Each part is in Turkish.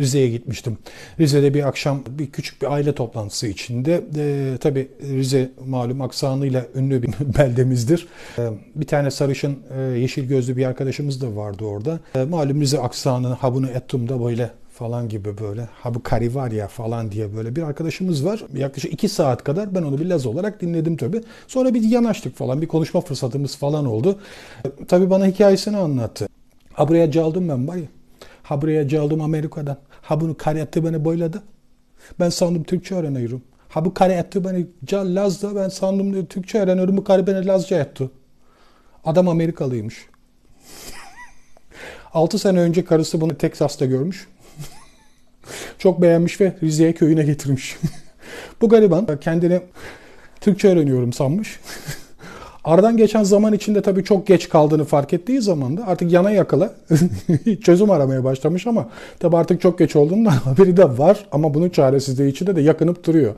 Rize'ye gitmiştim. Rize'de bir akşam bir küçük bir aile toplantısı içinde. E, tabii Rize malum aksanıyla ünlü bir beldemizdir. E, bir tane sarışın e, yeşil gözlü bir arkadaşımız da vardı orada. E, malum Rize aksanını habunu ettum da böyle falan gibi böyle ha bu kari var ya falan diye böyle bir arkadaşımız var. Yaklaşık iki saat kadar ben onu bir Laz olarak dinledim tabii. Sonra bir yanaştık falan bir konuşma fırsatımız falan oldu. E, tabii bana hikayesini anlattı. Ha buraya caldım ben ya. Ha buraya caldım Amerika'dan. Ha bunu kare etti beni boyladı. Ben sandım Türkçe öğreniyorum. Ha bu kare etti beni Laz'da ben sandım Türkçe öğreniyorum. Bu kare beni Lazca etti. Adam Amerikalıymış. 6 sene önce karısı bunu Teksas'ta görmüş. Çok beğenmiş ve Rize'ye köyüne getirmiş. Bu gariban kendini Türkçe öğreniyorum sanmış. Aradan geçen zaman içinde tabii çok geç kaldığını fark ettiği zaman da artık yana yakala çözüm aramaya başlamış ama tabii artık çok geç olduğunda haberi de var ama bunun çaresizliği içinde de yakınıp duruyor.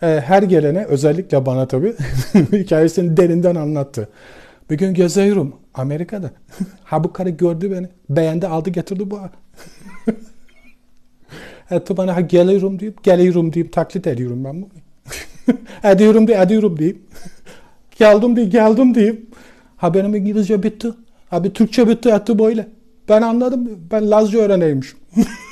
Her gelene özellikle bana tabii hikayesini derinden anlattı. Bir gün geziyorum Amerika'da. Ha bu karı gördü beni. Beğendi aldı getirdi bu. Hatta bana ha geliyorum deyip geliyorum deyip taklit ediyorum ben bunu. ediyorum diye ediyorum deyip. Geldim diye geldim deyip. Ha benim İngilizce bitti. Abi Türkçe bitti etti böyle. Ben anladım. Ben Lazca öğreneymişim.